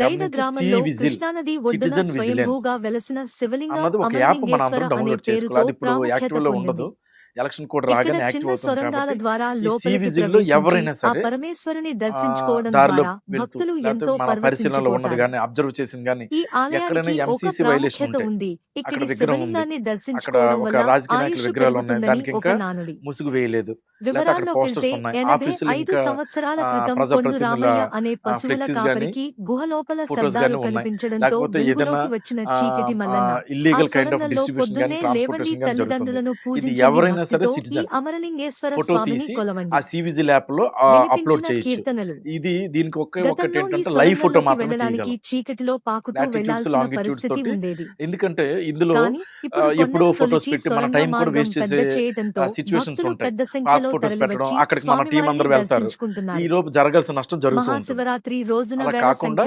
దైద గ్రామంలో కృష్ణానది ఒడ్డున స్వయంభూగా వెలసిన శివలింగం అమరలింగేశ్వర అనే పేరుతో ప్రాముఖ్యత పొందింది. ఎలక్షన్ కోడ్ రాగానే యాక్టివ్ అవుతుంది ద్వారా లో ఎవరైనా సరే పరమేశ్వరుని దర్శించుకోవడం ద్వారా భక్తులు ఎంతో పరిశీలనలో ఉన్నది కానీ అబ్జర్వ్ చేసింది కానీ ఈ ఆలయానికి ఎంసీసీ వైలేషన్ ఉంది. ఇక్కడి శివలింగాన్ని దర్శించుకోవడం వల్ల ఆయుష్ పెరుగుతుందని ఒక నానుడి. ముసుగు వేయలేదు. ఐదు సంవత్సరాల క్రితం పొన్ను రామయ్య అనే పశువుల కాపరికి గుహ లోపల ఫొటోస్ శబ్దాలు కనిపించడంతో వెలుగులోకి వచ్చిన చీకటి మల్లన్న. ఆ పొద్దున్నే లేవండి తల్లిదండ్రులను సిటిజన్ అమరలింగేశ్వర స్వామిని ఆ కొలవండి లో అప్లోడ్ చేయొచ్చు. ఇది దీనికి ఒకే ఒకటి ఏంటంటే లైవ్ ఫోటో మాత్రమే తీయగలం. చీకటిలో పాకుతూ లాంగిట్యూడ్స్ పరిస్థితి ఉండేది. ఎందుకంటే ఇందులో ఎప్పుడో ఫొటోస్ పెట్టి మన టైం కూడా వేస్ట్ పెద్ద చేసే భక్తులు ఉంటాయి. పెద్ద సంఖ్యలో ఫొటోస్ పెట్టడం అక్కడికి మన టీం అందరూ వెళ్తారు. ఈ లోపు జరగాల్సిన నష్టం జరుగుతూ ఉంటుంది. మహాశివరాత్రి రోజున అలా కాకుండా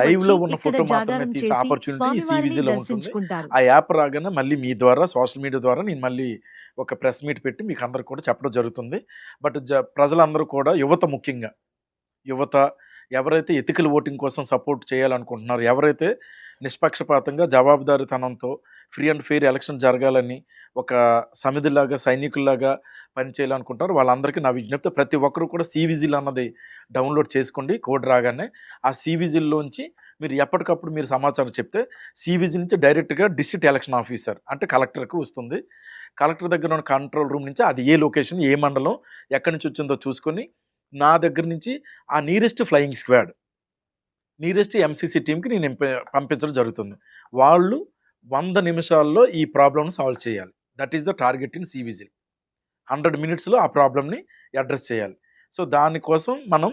లైవ్లో ఉన్న ఫోటో మాత్రమే తీసే ఆపర్చునిటీ ఈ లో ఉంటుంది. ఆ యాప్ రాగానే మళ్ళీ మీ ద్వారా సోషల్ మీడియా ద్వారా నేను మళ్ళీ ఒక ప్రెస్ మీట్ పెట్టి మీకు అందరికి కూడా చెప్పడం జరుగుతుంది. బట్ ప్రజలందరూ కూడా యువత ముఖ్యంగా యువత ఎవరైతే ఎథికల్ ఓటింగ్ కోసం సపోర్ట్ చేయాలనుకుంటున్నారో ఎవరైతే నిష్పక్షపాతంగా జవాబుదారీతనంతో ఫ్రీ అండ్ ఫెయిర్ ఎలక్షన్ జరగాలని ఒక సమిధిలాగా సైనికుల్లాగా పనిచేయాలనుకుంటారు. వాళ్ళందరికీ నా విజ్ఞప్తి ప్రతి ఒక్కరు కూడా సివిజిల్ అన్నది డౌన్లోడ్ చేసుకోండి కోడ్ రాగానే. ఆ సివిజిల్లోంచి మీరు ఎప్పటికప్పుడు మీరు సమాచారం చెప్తే సివిజి నుంచి డైరెక్ట్గా డిస్ట్రిక్ట్ ఎలక్షన్ ఆఫీసర్ అంటే కలెక్టర్కి వస్తుంది. కలెక్టర్ దగ్గర ఉన్న కంట్రోల్ రూమ్ నుంచి అది ఏ లొకేషన్ ఏ మండలం ఎక్కడి నుంచి వచ్చిందో చూసుకొని నా దగ్గర నుంచి ఆ nearest flying squad nearest MCC టీంకి నేను పంపించడం జరుగుతుంది. వాళ్ళు వంద నిమిషాల్లో ఈ ప్రాబ్లమ్ని సాల్వ్ చేయాలి. That is the target in cVIGIL hundred మినిట్స్లో ఆ ప్రాబ్లమ్ని అడ్రస్ చేయాలి. సో దానికోసం మనం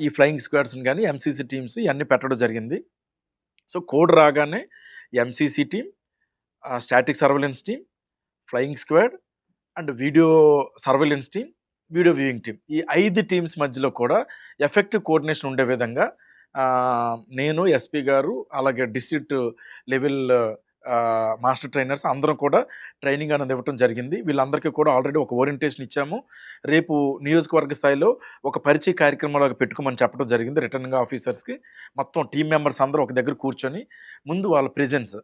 ఈ ఫ్లయింగ్ స్క్వాడ్స్ని కానీ ఎంసీసీ టీమ్స్ ఇవన్నీ పెట్టడం జరిగింది. సో కోడ్ రాగానే MCC team static surveillance team flying squad and video surveillance team video viewing team ఈ ఐదు టీమ్స్ మధ్యలో కూడా ఎఫెక్టివ్ కోఆర్డినేషన్ ఉండే విధంగా నేను ఎస్పీ గారు అలాగే డిస్ట్రిక్ట్ లెవెల్ మాస్టర్ ట్రైనర్స్ అందరం కూడా ట్రైనింగ్ అనేది ఇవ్వటం జరిగింది. వీళ్ళందరికీ కూడా ఆల్రెడీ ఒక ఓరియంటేషన్ ఇచ్చాము. రేపు నియోజకవర్గ స్థాయిలో ఒక పరిచయ కార్యక్రమాలు పెట్టుకోమని చెప్పడం జరిగింది రిటర్నింగ్ ఆఫీసర్స్కి. మొత్తం టీం మెంబర్స్ అందరూ ఒక దగ్గర కూర్చొని ముందు వాళ్ళ ప్రెజెన్స్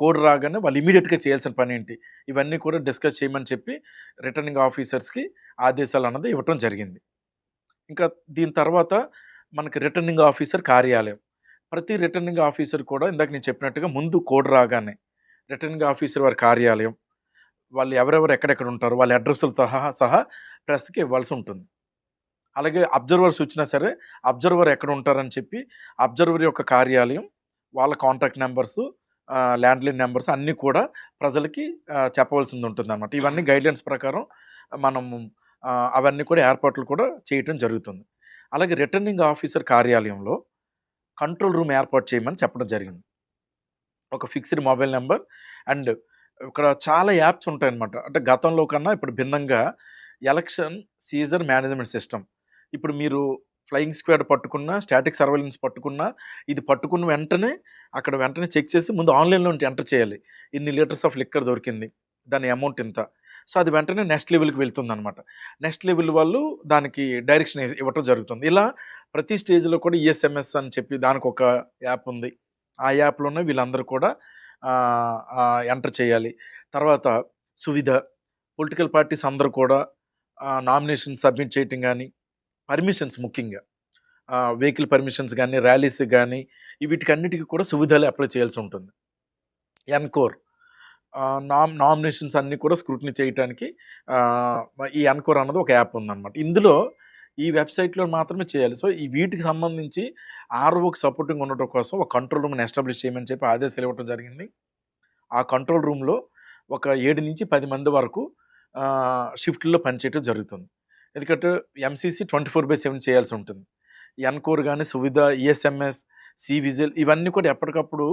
కోడ్ రాగానే వాళ్ళు ఇమీడియట్గా చేయాల్సిన పని ఏంటి? ఇవన్నీ కూడా డిస్కస్ చేయమని చెప్పి రిటర్నింగ్ ఆఫీసర్స్కి ఆదేశాలు అన్నది ఇవ్వటం జరిగింది. ఇంకా దీని తర్వాత మనకి రిటర్నింగ్ ఆఫీసర్ కార్యాలయం. ప్రతి రిటర్నింగ్ ఆఫీసర్ కూడా ఇందాక నేను చెప్పినట్టుగా ముందు కోడ్ రాగానే రిటర్నింగ్ ఆఫీసర్ వారి కార్యాలయం వాళ్ళు ఎవరెవరు ఎక్కడెక్కడ ఉంటారు వాళ్ళ అడ్రస్లతో సహా సహా ప్రెస్కి ఇవ్వాల్సి ఉంటుంది. అలాగే అబ్జర్వర్స్ వచ్చినా సరే అబ్జర్వర్ ఎక్కడ ఉంటారని చెప్పి అబ్జర్వర్ యొక్క కార్యాలయం వాళ్ళ కాంటాక్ట్ నెంబర్స్ ల్యాండ్లైన్ నెంబర్స్ అన్నీ కూడా ప్రజలకి చెప్పవలసింది ఉంటుంది అనమాట ఇవన్నీ గైడ్లైన్స్ ప్రకారం మనం అవన్నీ కూడా ఏర్పాట్లు కూడా చేయటం జరుగుతుంది. అలాగే రిటర్నింగ్ ఆఫీసర్ కార్యాలయంలో కంట్రోల్ రూమ్ ఏర్పాటు చేయమని చెప్పడం జరిగింది. ఒక ఫిక్స్డ్ మొబైల్ నెంబర్ అండ్ ఇక్కడ చాలా యాప్స్ ఉంటాయన్నమాట. అంటే గతంలో కన్నా ఇప్పుడు భిన్నంగా ఎలక్షన్ సీజర్ మేనేజ్మెంట్ సిస్టమ్. ఇప్పుడు మీరు ఫ్లయింగ్ స్క్వాడ్ పట్టుకున్నా స్టాటిక్ సర్వైలెన్స్ పట్టుకున్నా ఇది పట్టుకున్న వెంటనే అక్కడ వెంటనే చెక్ చేసి ముందు ఆన్లైన్లో ఎంటర్ చేయాలి. ఇన్ని లీటర్స్ ఆఫ్ లిక్కర్ దొరికింది. దాని అమౌంట్ ఇంత. సో అది వెంటనే నెక్స్ట్ లెవెల్కి వెళ్తుంది అనమాట నెక్స్ట్ లెవెల్ వాళ్ళు దానికి డైరెక్షన్ ఇవ్వటం జరుగుతుంది. ఇలా ప్రతి స్టేజ్లో కూడా ఈఎస్ఎంఎస్ అని చెప్పి దానికి ఒక యాప్ ఉంది. ఆ యాప్లోనే వీళ్ళందరూ కూడా ఎంటర్ చేయాలి. తర్వాత సువిధ పొలిటికల్ పార్టీస్ అందరూ కూడా నామినేషన్ సబ్మిట్ చేయటం కానీ పర్మిషన్స్ ముఖ్యంగా వెహికల్ పర్మిషన్స్ కానీ ర్యాలీస్ కానీ వీటికన్నిటికీ కూడా సువిధాలు అప్లై చేయాల్సి ఉంటుంది. ఎన్కోర్ నామ్ నామినేషన్స్ అన్నీ కూడా స్క్రూటినీ చేయడానికి ఈ ఎన్కోర్ అన్నది ఒక యాప్ ఉందన్నమాట. ఇందులో ఈ వెబ్సైట్లో మాత్రమే చేయాలి. సో ఈ వీటికి సంబంధించి ఆర్ఓకి సపోర్టింగ్ ఉండటం కోసం ఒక కంట్రోల్ రూమ్ని ఎస్టాబ్లిష్ చేయమని చెప్పి ఆదేశాలు ఇవ్వడం జరిగింది. ఆ కంట్రోల్ రూమ్లో ఒక ఏడు నుంచి పది మంది వరకు షిఫ్ట్లో పనిచేయటం జరుగుతుంది. ఎందుకంటే MCC twenty four by seven చేయాల్సి ఉంటుంది. ఎన్కోర్ కానీ సువిధ ఈఎస్ఎంఎస్ సి విజిల్ ఇవన్నీ కూడా ఎప్పటికప్పుడు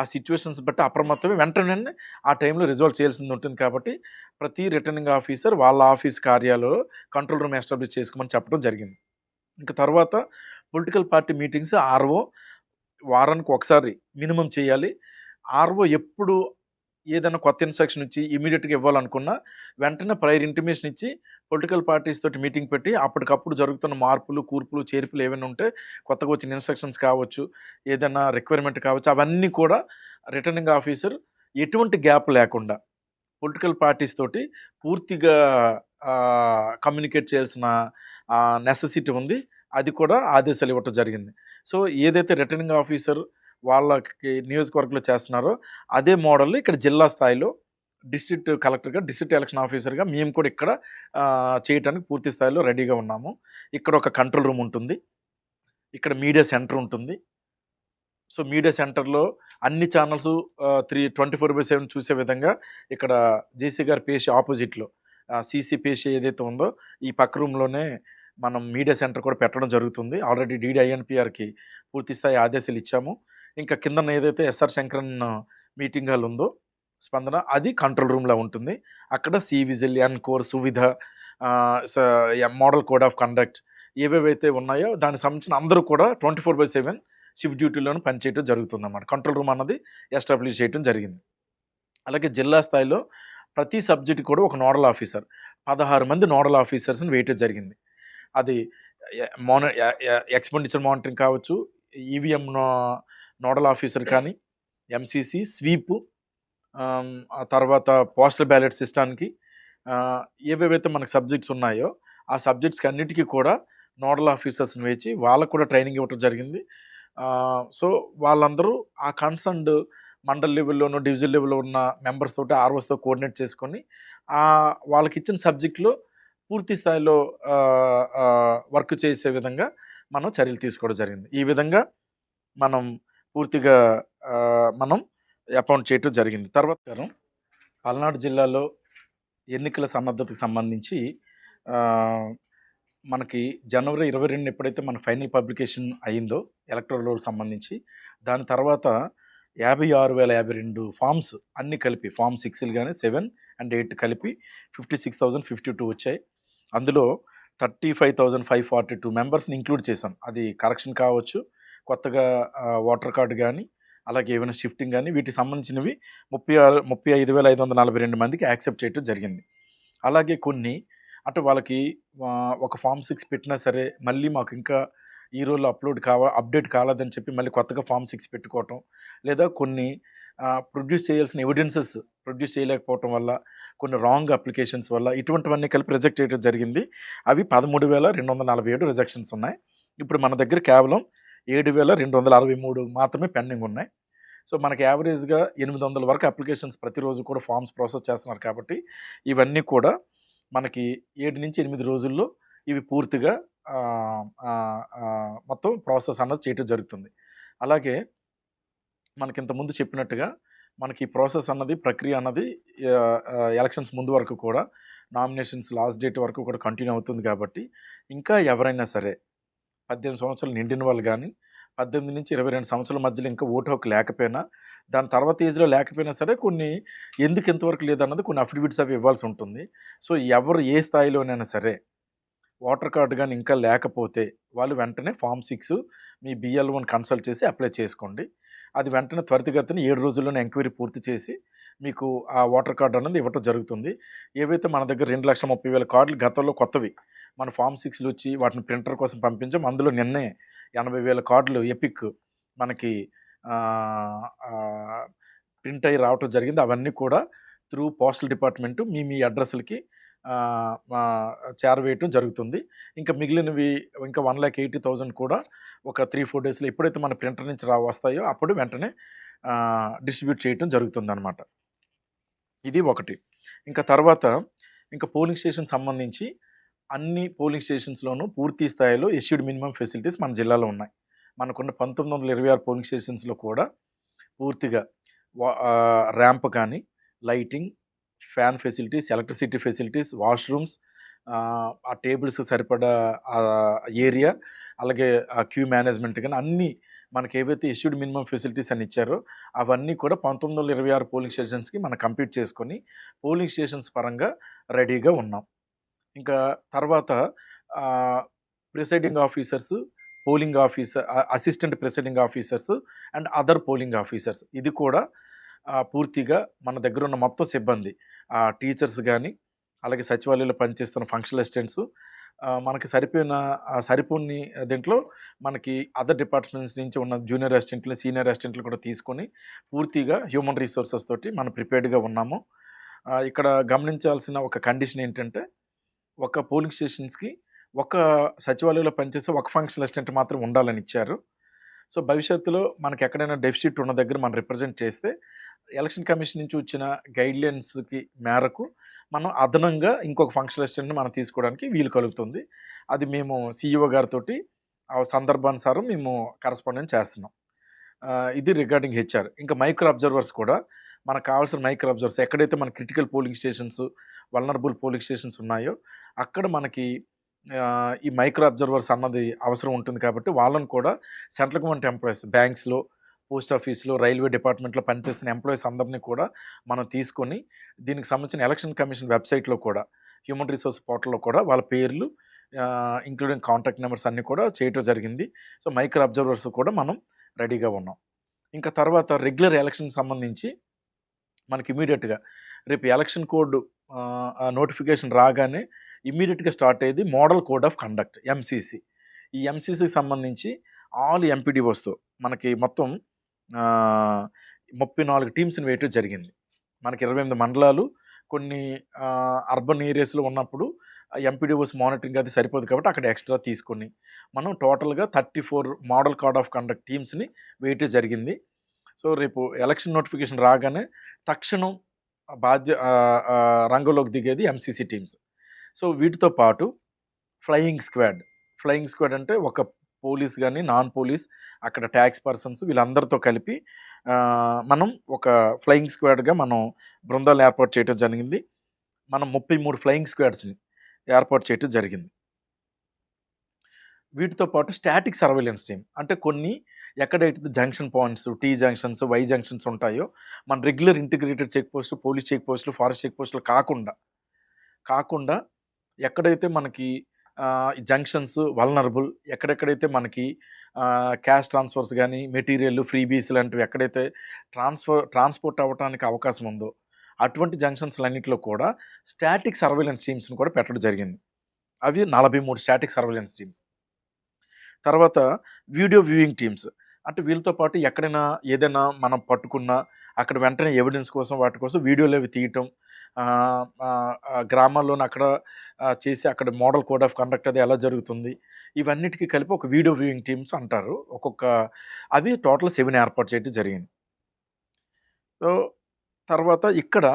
ఆ సిచ్యువేషన్స్ బట్టి అప్రమత్తమే. వెంటనే ఆ టైంలో రిజాల్వ్ చేయాల్సింది ఉంటుంది కాబట్టి ప్రతి రిటర్నింగ్ ఆఫీసర్ వాళ్ళ ఆఫీస్ కార్యాలయంలో కంట్రోల్ రూమ్ ఎస్టాబ్లిష్ చేసుకోమని చెప్పడం జరిగింది. ఇంకా తర్వాత పొలిటికల్ పార్టీ మీటింగ్స్ ఆర్ఓ వారానికి ఒకసారి మినిమం చేయాలి. ఆర్ఓ ఎప్పుడు ఏదైనా కొత్త ఇన్స్ట్రక్షన్ ఇచ్చి ఇమీడియట్గా ఇవ్వాలనుకున్నా వెంటనే ప్రైర్ ఇంటిమేషన్ ఇచ్చి పొలిటికల్ పార్టీస్ తోటి మీటింగ్ పెట్టి అప్పటికప్పుడు జరుగుతున్న మార్పులు కూర్పులు చేర్పులు ఏమైనా ఉంటే కొత్తగా వచ్చిన ఇన్స్ట్రక్షన్స్ కావచ్చు ఏదైనా రిక్వైర్మెంట్ కావచ్చు అవన్నీ కూడా రిటర్నింగ్ ఆఫీసర్ ఎటువంటి గ్యాప్ లేకుండా పొలిటికల్ పార్టీస్ తోటి పూర్తిగా కమ్యూనికేట్ చేయాల్సిన నెససిటీ ఉంది. అది కూడా ఆదేశాలు ఇవ్వటం జరిగింది. సో ఏదైతే రిటర్నింగ్ ఆఫీసర్ వాళ్ళకి నియోజకవర్గంలో చేస్తున్నారో. అదే మోడల్ ఇక్కడ జిల్లా స్థాయిలో డిస్ట్రిక్ట్ కలెక్టర్గా డిస్ట్రిక్ట్ ఎలక్షన్ ఆఫీసర్గా మేము కూడా ఇక్కడ చేయటానికి పూర్తి స్థాయిలో రెడీగా ఉన్నాము. ఇక్కడ ఒక కంట్రోల్ రూమ్ ఉంటుంది. ఇక్కడ మీడియా సెంటర్ ఉంటుంది. సో మీడియా సెంటర్లో అన్ని channels three twenty four by seven చూసే విధంగా ఇక్కడ జేసీ గారి పేషి ఆపోజిట్లో సీసీ పేషి ఏదైతే ఉందో ఈ పక్క రూమ్లోనే మనం మీడియా సెంటర్ కూడా పెట్టడం జరుగుతుంది. ఆల్రెడీ డీడీ ఐఎన్పిఆర్కి పూర్తి స్థాయి ఆదేశాలు ఇచ్చాము. ఇంకా కింద ఏదైతే ఎస్ఆర్ శంకరన్ మీటింగ్ హాల్ ఉందో స్పందన అది కంట్రోల్ రూమ్లో ఉంటుంది. అక్కడ C vigil encore Suvidha model code of conduct ఏవేవైతే ఉన్నాయో దానికి సంబంధించిన అందరూ కూడా twenty four by seven shift డ్యూటీలోనే పనిచేయడం జరుగుతుంది అన్నమాట కంట్రోల్ రూమ్ అన్నది ఎస్టాబ్లిష్ చేయడం జరిగింది. అలాగే జిల్లా స్థాయిలో ప్రతి సబ్జెక్ట్ కూడా ఒక నోడల్ ఆఫీసర్ పదహారు మంది నోడల్ ఆఫీసర్స్ని వేయటం జరిగింది. అది మోన ఎక్స్పెండిచర్ మానిటరింగ్ కావచ్చు ఈవీఎం నోడల్ ఆఫీసర్ కానీ ఎంసీసీ స్వీప్ ఆ తర్వాత పోస్టల్ బ్యాలెట్ సిస్టానికి ఏవేవైతే మనకు సబ్జెక్ట్స్ ఉన్నాయో ఆ సబ్జెక్ట్స్కి అన్నిటికీ కూడా నోడల్ ఆఫీసర్స్ని వేచి వాళ్ళకు కూడా ట్రైనింగ్ ఇవ్వటం జరిగింది. సో వాళ్ళందరూ ఆ కన్సర్న్డ్ మండల్ లెవెల్లోనూ డివిజన్ లెవెల్లో ఉన్న మెంబర్స్ తోటి ఆర్ఓస్తో కోఆర్డినేట్ చేసుకొని వాళ్ళకి ఇచ్చిన సబ్జెక్టులో పూర్తి స్థాయిలో వర్క్ చేసే విధంగా మనం చర్యలు తీసుకోవడం జరిగింది. ఈ విధంగా మనం పూర్తిగా మనం అపాయింట్ చేయటం జరిగింది. తర్వాత కారం పల్నాడు జిల్లాలో ఎన్నికల సన్నద్ధతకు సంబంధించి మనకి జనవరి ఇరవై రెండు ఎప్పుడైతే మన ఫైనల్ పబ్లికేషన్ అయిందో ఎలక్ట్రల్ రోడ్ సంబంధించి దాని తర్వాత యాభై ఆరు వేల యాభై రెండు ఫామ్స్ అన్ని కలిపి ఫామ్ సిక్స్లు కానీ సెవెన్ అండ్ ఎయిట్ కలిపి fifty six thousand fifty two వచ్చాయి. అందులో thirty five thousand five forty two మెంబర్స్ని ఇంక్లూడ్ చేసాం అది కరెక్షన్ కావచ్చు కొత్తగా ఓటర్ కార్డు కానీ అలాగే ఏమైనా షిఫ్టింగ్ కానీ వీటికి సంబంధించినవి ముప్పై ఆరు ముప్పై ఐదు వేల ఐదు వందల నలభై రెండు మందికి యాక్సెప్ట్ చేయడం జరిగింది. అలాగే కొన్ని అటు వాళ్ళకి ఒక ఫామ్ సిక్స్ పెట్టినా సరే మళ్ళీ మాకు ఇంకా ఈ రోజులో అప్లోడ్ కావా అప్డేట్ కాలేదని చెప్పి మళ్ళీ కొత్తగా ఫామ్ సిక్స్ పెట్టుకోవటం లేదా కొన్ని ప్రొడ్యూస్ చేయాల్సిన ఎవిడెన్సెస్ ప్రొడ్యూస్ చేయలేకపోవటం వల్ల కొన్ని రాంగ్ అప్లికేషన్స్ వల్ల ఇటువంటివన్నీ కలిపి రిజెక్ట్ చేయడం జరిగింది. అవి పదమూడు వేల రెండు వందల నలభై ఏడు రిజెక్షన్స్ ఉన్నాయి. ఇప్పుడు మన దగ్గర కేవలం ఏడు వేల రెండు వందల అరవై మూడు మాత్రమే పెండింగ్ ఉన్నాయి. సో మనకి యావరేజ్గా ఎనిమిది వందల వరకు అప్లికేషన్స్ ప్రతిరోజు కూడా ఫామ్స్ ప్రాసెస్ చేస్తున్నారు కాబట్టి ఇవన్నీ కూడా మనకి ఏడు నుంచి ఎనిమిది రోజుల్లో ఇవి పూర్తిగా మొత్తం ప్రాసెస్ అన్నది చేయటం జరుగుతుంది. అలాగే మనకి ఇంతకుముందు చెప్పినట్టుగా మనకి ప్రాసెస్ అన్నది ప్రక్రియ అన్నది ఎలక్షన్స్ ముందు వరకు కూడా నామినేషన్స్ లాస్ట్ డేట్ వరకు కూడా కంటిన్యూ అవుతుంది కాబట్టి ఇంకా ఎవరైనా సరే పద్దెనిమిది సంవత్సరాలు నిండిన వాళ్ళు కానీ పద్దెనిమిది నుంచి ఇరవై రెండు సంవత్సరాల మధ్యలో ఇంకా ఓటు హక్కు లేకపోయినా దాని తర్వాత ఏజ్లో లేకపోయినా సరే కొన్ని ఎందుకు ఎంతవరకు లేదన్నది కొన్ని అఫిడవిట్స్ అవి ఇవ్వాల్సి ఉంటుంది. సో ఎవరు ఏ స్థాయిలోనైనా సరే ఓటర్ కార్డు కానీ ఇంకా లేకపోతే వాళ్ళు వెంటనే ఫామ్ సిక్స్ మీ బిఎల్ఓని కన్సల్ట్ చేసి అప్లై చేసుకోండి. అది వెంటనే త్వరితగతిన ఏడు రోజుల్లోనే ఎంక్వైరీ పూర్తి చేసి మీకు ఆ ఓటర్ కార్డు అనేది ఇవ్వటం జరుగుతుంది. ఏవైతే మన దగ్గర రెండు లక్షల ముప్పై వేల కార్డులు గతంలో కొత్తవి మన ఫామ్ సిక్స్లు వచ్చి వాటిని ప్రింటర్ కోసం పంపించాం. అందులో నిన్నే ఎనభై వేల కార్డులు ఎపిక్ మనకి ప్రింట్ అయ్యి రావటం జరిగింది. అవన్నీ కూడా త్రూ పోస్టల్ డిపార్ట్మెంట్ మీ మీ అడ్రస్లకి చేరవేయటం జరుగుతుంది. ఇంకా మిగిలినవి ఇంకా వన్ ల్యాక్ ఎయిటీ థౌజండ్ కూడా ఒక త్రీ ఫోర్ డేస్లో ఎప్పుడైతే మన ప్రింటర్ నుంచి రా వస్తాయో అప్పుడు వెంటనే డిస్ట్రిబ్యూట్ చేయటం జరుగుతుంది అనమాట ఇది ఒకటి. ఇంకా తర్వాత ఇంకా పోలింగ్ స్టేషన్ సంబంధించి అన్ని పోలింగ్ స్టేషన్స్లోనూ పూర్తి స్థాయిలో ఇష్యూడ్ మినిమం ఫెసిలిటీస్ మన జిల్లాలో ఉన్నాయి. మనకున్న పంతొమ్మిది వందల ఇరవై ఆరు పోలింగ్ స్టేషన్స్లో కూడా పూర్తిగా ర్యాంప్ కానీ lighting fan facilities electricity facilities washrooms ఆ టేబుల్స్ సరిపడా ఏరియా అలాగే ఆ క్యూ మేనేజ్మెంట్ కానీ అన్నీ మనకి ఏవైతే ఇష్యూడ్ మినిమం ఫెసిలిటీస్ అని ఇచ్చారో అవన్నీ కూడా పంతొమ్మిది వందల ఇరవై ఆరు పోలింగ్ స్టేషన్స్కి మనం కంప్లీట్ చేసుకొని పోలింగ్ స్టేషన్స్ పరంగా రెడీగా ఉన్నాం. ఇంకా తర్వాత presiding officers polling officer assistant presiding officers and other polling officers. ఇది కూడా పూర్తిగా మన దగ్గర ఉన్న మొత్తం సిబ్బంది. ఆ టీచర్స్ కానీ అలాగే సచివాలయంలో పనిచేస్తున్న ఫంక్షనల్ అసిస్టెంట్స్ మనకి సరిపోయిన సరిపోని దీంట్లో మనకి అదర్ డిపార్ట్మెంట్స్ నుంచి ఉన్న జూనియర్ అసిస్టెంట్లు సీనియర్ అసిస్టెంట్లు కూడా తీసుకొని పూర్తిగా హ్యూమన్ రీసోర్సెస్ తోటి మనం ప్రిపేర్డ్గా ఉన్నాము. ఇక్కడ గమనించాల్సిన ఒక కండిషన్ ఏంటంటే ఒక పోలింగ్ స్టేషన్స్కి ఒక సచివాలయంలో పనిచేసే ఒక ఫంక్షన్ అసిస్టెంట్ మాత్రం ఉండాలని ఇచ్చారు. సో భవిష్యత్తులో మనకి ఎక్కడైనా డెఫిసిట్ ఉన్న దగ్గర మనం రిప్రజెంట్ చేస్తే ఎలక్షన్ కమిషన్ నుంచి వచ్చిన గైడ్లైన్స్కి మేరకు మనం అదనంగా ఇంకొక ఫంక్షన్ అసిస్టెంట్ని మనం తీసుకోవడానికి వీలు కలుగుతుంది. అది మేము సీఈఓ గారితో ఆ సందర్భానుసారం మేము కరస్పాండెన్స్ చేస్తున్నాం. ఇది రిగార్డింగ్ హెచ్ఆర్. ఇంకా మైక్రో అబ్జర్వర్స్ కూడా మనకు కావాల్సిన మైక్రో అబ్జర్వర్స్ ఎక్కడైతే మన critical polling stations vulnerable polling stations ఉన్నాయో అక్కడ మనకి ఈ మైక్రో అబ్జర్వర్స్ అన్నది అవసరం ఉంటుంది కాబట్టి వాళ్ళని కూడా సెంట్రల్ గవర్నమెంట్ ఎంప్లాయీస్ బ్యాంక్స్లో పోస్ట్ ఆఫీస్లో రైల్వే డిపార్ట్మెంట్లో పనిచేస్తున్న ఎంప్లాయీస్ అందరినీ కూడా మనం తీసుకొని దీనికి సంబంధించిన ఎలక్షన్ కమిషన్ వెబ్సైట్లో కూడా హ్యూమన్ రిసోర్స్ పోర్టల్లో కూడా వాళ్ళ పేర్లు ఇంక్లూడింగ్ కాంటాక్ట్ నెంబర్స్ అన్నీ కూడా చేయటం జరిగింది. సో మైక్రో అబ్జర్వర్స్ కూడా మనం రెడీగా ఉన్నాం. ఇంకా తర్వాత రెగ్యులర్ ఎలక్షన్ సంబంధించి మనకి ఇమీడియట్గా రేపు ఎలక్షన్ కోడ్ నోటిఫికేషన్ రాగానే ఇమీడియట్గా స్టార్ట్ అయ్యేది model code of conduct MCC ఈ ఎంసీసీకి సంబంధించి ఆల్ ఎంపీడీఓస్తో మనకి మొత్తం ముప్పై నాలుగు టీమ్స్ని వేయటం జరిగింది. మనకి ఇరవై ఎనిమిది మండలాలు కొన్ని అర్బన్ ఏరియాస్లో ఉన్నప్పుడు ఎంపీడీఓస్ మానిటరింగ్ అది సరిపోదు కాబట్టి అక్కడ ఎక్స్ట్రా తీసుకొని మనం టోటల్గా thirty four model code of conduct టీమ్స్ని వేయటం జరిగింది. సో రేపు ఎలక్షన్ నోటిఫికేషన్ రాగానే తక్షణం బాధ్య రంగంలోకి దిగేది ఎంసీసీ టీమ్స్. సో వీటితో పాటు ఫ్లయింగ్ స్క్వాడ్. ఫ్లయింగ్ స్క్వాడ్ అంటే ఒక పోలీస్ కానీ నాన్ పోలీస్ అక్కడ ట్యాక్స్ పర్సన్స్ వీళ్ళందరితో కలిపి మనం ఒక ఫ్లయింగ్ స్క్వాడ్గా మనం బృందాలు ఏర్పాటు చేయడం జరిగింది. మనం ముప్పై మూడు ఫ్లయింగ్ స్క్వాడ్స్ని ఏర్పాటు చేయడం జరిగింది. వీటితో పాటు స్టాటిక్ సర్వేలెన్స్ టీమ్ అంటే కొన్ని ఎక్కడైతే junction points T junctions Y junctions ఉంటాయో మన రెగ్యులర్ ఇంటిగ్రేటెడ్ చెక్ పోస్టులు పోలీస్ చెక్ పోస్టులు ఫారెస్ట్ చెక్ పోస్టులు కాకుండా కాకుండా ఎక్కడైతే మనకి జంక్షన్స్ వల్నరబుల్ ఎక్కడెక్కడైతే మనకి క్యాష్ ట్రాన్స్ఫర్స్ కానీ మెటీరియల్ ఫ్రీబీస్ లాంటివి ఎక్కడైతే ట్రాన్స్ఫర్ ట్రాన్స్పోర్ట్ అవ్వడానికి అవకాశం ఉందో అటువంటి జంక్షన్స్లన్నింటిలో కూడా స్టాటిక్ సర్వేలెన్స్ టీమ్స్ని కూడా పెట్టడం జరిగింది. అవి నలభై మూడు స్టాటిక్ సర్వేలెన్స్ టీమ్స్. తర్వాత వీడియో వ్యూయింగ్ టీమ్స్. అంటే వీళ్ళతో పాటు ఎక్కడైనా ఏదైనా మనం పట్టుకున్నా అక్కడ వెంటనే ఎవిడెన్స్ కోసం వాటి కోసం వీడియోలు అవి తీయటం గ్రామాల్లోని అక్కడ చేసి అక్కడ మోడల్ కోడ్ ఆఫ్ కండక్ట్ అది ఎలా జరుగుతుంది ఇవన్నిటికీ కలిపి ఒక వీడియో వ్యూయింగ్ టీమ్స్ అంటారు. ఒక్కొక్క అవి టోటల్ సెవెన్ ఏర్పాటు చేయడం జరిగింది. సో తర్వాత ఇక్కడ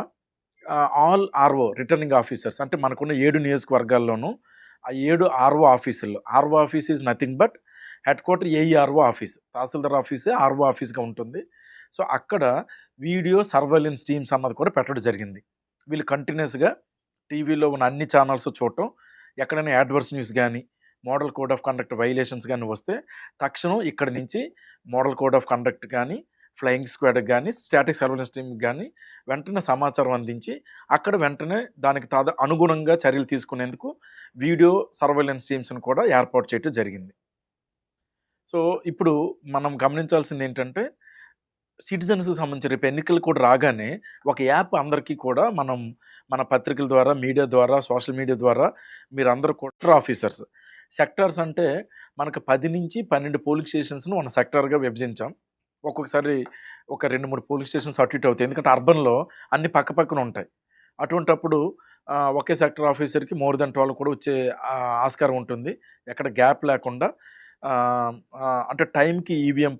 ఆల్ ఆర్ఓ రిటర్నింగ్ ఆఫీసర్స్ అంటే మనకున్న ఏడు నియోజకవర్గాల్లోనూ ఆ ఏడు ఆర్ఓ ఆఫీసుల్లో RO office is nothing but headquarter AERO office tahsildar ఆఫీసే RO ఆఫీస్గా ఉంటుంది. సో అక్కడ వీడియో సర్వైలెన్స్ టీమ్స్ అన్నది కూడా పెట్టడం జరిగింది. వీళ్ళు కంటిన్యూస్గా టీవీలో ఉన్న అన్ని ఛానల్స్ చూడటం. ఎక్కడైనా యాడ్వర్స్ న్యూస్ కానీ model code of conduct violations కానీ వస్తే తక్షణం ఇక్కడ నుంచి మోడల్ కోడ్ ఆఫ్ కండక్ట్ కానీ ఫ్లయింగ్ స్క్వాడ్ కానీ స్టాటిక్ సర్వేలెన్స్ టీమ్కి కానీ వెంటనే సమాచారం అందించి అక్కడ వెంటనే దానికి తాద అనుగుణంగా చర్యలు తీసుకునేందుకు వీడియో సర్వేలెన్స్ టీమ్స్ను కూడా ఏర్పాటు చేయడం జరిగింది. సో ఇప్పుడు మనం గమనించాల్సింది ఏంటంటే సిటిజన్స్కి సంబంధించి రేపు ఎన్నికలు కూడా రాగానే ఒక యాప్ అందరికీ కూడా మనం మన పత్రికల ద్వారా మీడియా ద్వారా సోషల్ మీడియా ద్వారా మీరు అందరూ కొట్టర్ ఆఫీసర్స్. సెక్టార్స్ అంటే మనకు పది నుంచి పన్నెండు పోలింగ్ స్టేషన్స్ను మన సెక్టార్గా విభజించాం. ఒక్కొక్కసారి ఒక రెండు మూడు పోలింగ్ స్టేషన్స్ అటు ఇటు అవుతాయి. ఎందుకంటే అర్బన్లో అన్ని పక్క పక్కన ఉంటాయి. అటువంటప్పుడు ఒకే సెక్టర్ ఆఫీసర్కి మోర్ దెన్ ట్వెల్వ్ కూడా వచ్చే ఆస్కారం ఉంటుంది. ఎక్కడ గ్యాప్ లేకుండా అంటే టైంకి ఈవీఎం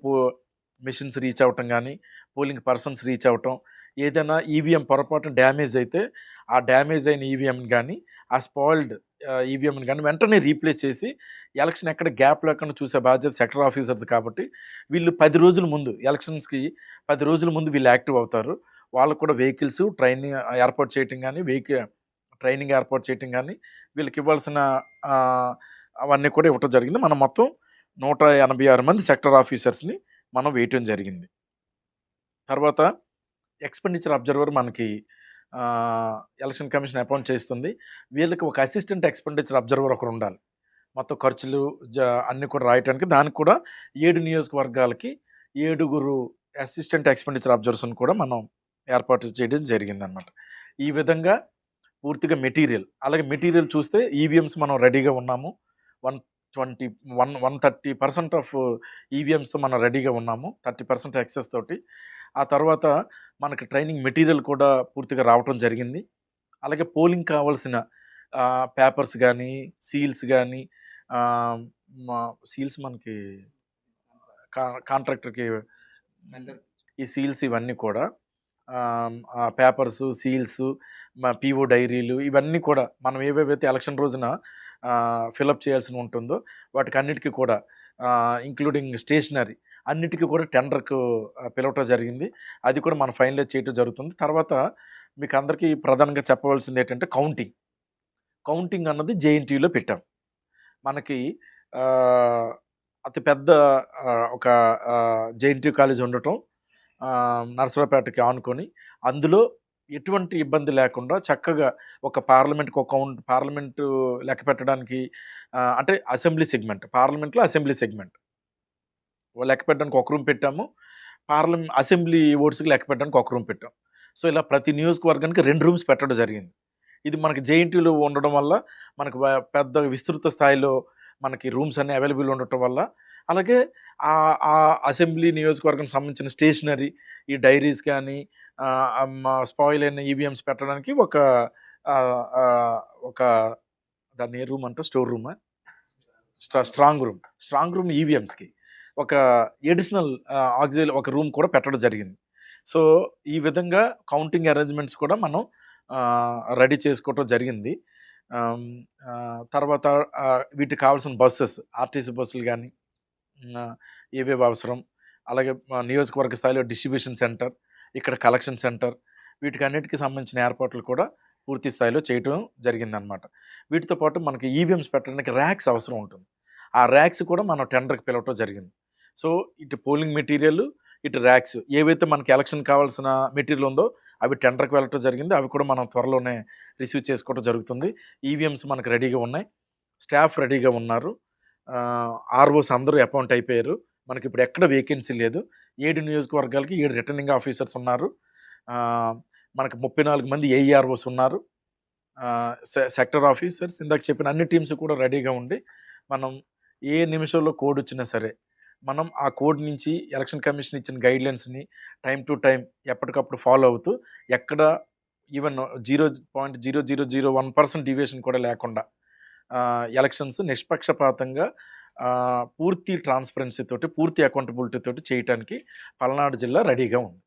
మిషన్స్ రీచ్ అవ్వటం కానీ పోలింగ్ పర్సన్స్ రీచ్ అవ్వటం ఏదైనా ఈవీఎం పొరపాటున డ్యామేజ్ అయితే ఆ డ్యామేజ్ అయిన ఈవీఎంని కానీ ఆ స్పాయిల్డ్ ఈవీఎంని కానీ వెంటనే రీప్లేస్ చేసి ఎలక్షన్ ఎక్కడ గ్యాప్ లేకుండా చూసే బాధ్యత సెక్టర్ ఆఫీసర్ది కాబట్టి వీళ్ళు పది రోజుల ముందు ఎలక్షన్స్కి పది రోజుల ముందు వీళ్ళు యాక్టివ్ అవుతారు. వాళ్ళకు కూడా వెహికల్స్ ట్రైనింగ్ ఏర్పాటు చేయటం కానీ వెహికల్ ట్రైనింగ్ ఏర్పాటు చేయటం కానీ వీళ్ళకి ఇవ్వాల్సిన అవన్నీ కూడా ఇవ్వటం జరిగింది. మనం మొత్తం నూట ఎనభై ఆరు మంది సెక్టర్ ఆఫీసర్స్ని మనం వేయటం జరిగింది. తర్వాత ఎక్స్పెండిచర్ అబ్జర్వర్ మనకి ఎలక్షన్ కమిషన్ అపాయింట్ చేస్తుంది. వీళ్ళకి ఒక అసిస్టెంట్ ఎక్స్పెండిచర్ అబ్జర్వర్ ఒకరు ఉండాలి. మొత్తం ఖర్చులు జ అన్నీ కూడా రాయటానికి దానికి కూడా ఏడు నియోజకవర్గాలకి ఏడుగురు అసిస్టెంట్ ఎక్స్పెండిచర్ అబ్జర్వర్స్ని కూడా మనం ఏర్పాటు చేయడం జరిగిందనమాట ఈ విధంగా పూర్తిగా మెటీరియల్ అలాగే మెటీరియల్ చూస్తే ఈవీఎంస్ మనం రెడీగా ఉన్నాము. One twenty one one thirty percent of ఈవీఎంస్తో మనం రెడీగా ఉన్నాము. థర్టీ పర్సెంట్ ఎక్సెస్ తోటి. ఆ తర్వాత మనకి ట్రైనింగ్ మెటీరియల్ కూడా పూర్తిగా రావటం జరిగింది. అలాగే పోలింగ్ కావాల్సిన పేపర్స్ కానీ సీల్స్ కానీ సీల్స్ మనకి కా కాంట్రాక్టర్కి ఈ సీల్స్ ఇవన్నీ కూడా పేపర్స్ సీల్స్ పీఓ డైరీలు ఇవన్నీ కూడా మనం ఏవేవైతే ఎలక్షన్ రోజున ఫిలప్ చేయాల్సి ఉంటుందో వాటికి అన్నిటికీ కూడా ఇంక్లూడింగ్ స్టేషనరీ అన్నిటికీ కూడా టెండర్కు పిలవటం జరిగింది. అది కూడా మనం ఫైనలైజ్ చేయటం జరుగుతుంది. తర్వాత మీకు అందరికీ ప్రధానంగా చెప్పవలసింది ఏంటంటే కౌంటింగ్. కౌంటింగ్ అన్నది జేఎన్టీయూలో పెట్టాం. మనకి అతి పెద్ద ఒక జేఎన్టీ కాలేజ్ ఉండటం నర్సరాపేటకి ఆనుకొని అందులో ఎటువంటి ఇబ్బంది లేకుండా చక్కగా ఒక పార్లమెంట్కి ఒక కౌంట్ పార్లమెంటు లెక్క పెట్టడానికి అంటే అసెంబ్లీ సెగ్మెంట్ పార్లమెంట్లో అసెంబ్లీ సెగ్మెంట్. లెక్క పెట్టడానికి ఒక రూమ్ పెట్టాము. పార్లమెంట్ అసెంబ్లీ ఓట్స్కి లెక్క పెట్టడానికి ఒక రూమ్ పెట్టాం. సో ఇలా ప్రతి నియోజకవర్గానికి రెండు రూమ్స్ పెట్టడం జరిగింది. ఇది మనకి జేఎన్టీలో ఉండడం వల్ల మనకు పెద్ద విస్తృత స్థాయిలో మనకి రూమ్స్ అన్ని అవైలబుల్ ఉండటం వల్ల అలాగే ఆ ఆ అసెంబ్లీ నియోజకవర్గం సంబంధించిన స్టేషనరీ ఈ డైరీస్ కానీ స్పాయిల్ అయిన ఈవీఎంస్ పెట్టడానికి ఒక ఒక దాన్ని ఏ రూమ్ అంటే store రూమా? Strong room. Strong room ఈవీఎంస్కి ఒక ఎడిషనల్ ఆక్సిజన్ ఒక రూమ్ కూడా పెట్టడం జరిగింది. సో ఈ విధంగా కౌంటింగ్ అరేంజ్మెంట్స్ కూడా మనం రెడీ చేసుకోవటం జరిగింది. తర్వాత వీటికి కావాల్సిన బస్సెస్ ఆర్టీసీ బస్సులు కానీ ఏవేవి అవసరం? అలాగే నియోజకవర్గ స్థాయిలో డిస్ట్రిబ్యూషన్ సెంటర్ ఇక్కడ కలెక్షన్ సెంటర్ వీటికన్నిటికీ సంబంధించిన ఏర్పాట్లు కూడా పూర్తి స్థాయిలో చేయటం జరిగిందనమాట. వీటితో పాటు మనకి ఈవీఎంస్ పెట్టడానికి ర్యాక్స్ అవసరం ఉంటుంది. ఆ ర్యాక్స్ కూడా మనం టెండర్కి పిలవటం జరిగింది. సో ఇటు పోలింగ్ మెటీరియల్ ఇటు ర్యాక్స్ ఏవైతే మనకి ఎలక్షన్ కావాల్సిన మెటీరియల్ ఉందో అవి టెండర్కి వెళ్ళటం జరిగింది. అవి కూడా మనం త్వరలోనే రిసీవ్ చేసుకోవడం జరుగుతుంది. ఈవీఎంస్ మనకు రెడీగా ఉన్నాయి. స్టాఫ్ రెడీగా ఉన్నారు. ఆర్ఓస్ అందరూ అపాయింట్ అయిపోయారు. మనకి ఇప్పుడు ఎక్కడ వేకెన్సీ లేదు. ఏడు నియోజకవర్గాలకి ఏడు రిటర్నింగ్ ఆఫీసర్స్ ఉన్నారు. మనకు ముప్పై నాలుగు మంది ఏఈఆర్ఓస్ ఉన్నారు. సెక్టర్ ఆఫీసర్స్ ఇందాక చెప్పిన అన్ని టీమ్స్ కూడా రెడీగా ఉండి మనం ఏ నిమిషంలో కోడ్ వచ్చినా సరే మనం ఆ కోడ్ నుంచి ఎలక్షన్ కమిషన్ ఇచ్చిన గైడ్లైన్స్ని టైం టు టైం ఎప్పటికప్పుడు ఫాలో అవుతూ ఎక్కడ even zero point zero zero zero one percent deviation కూడా లేకుండా ఎలక్షన్స్ నిష్పక్షపాతంగా పూర్తి ట్రాన్స్పరెన్సీ తోటి పూర్తి అకౌంటబిలిటీ తోటి చేయటానికి పల్నాడు జిల్లా రెడీగా ఉంది.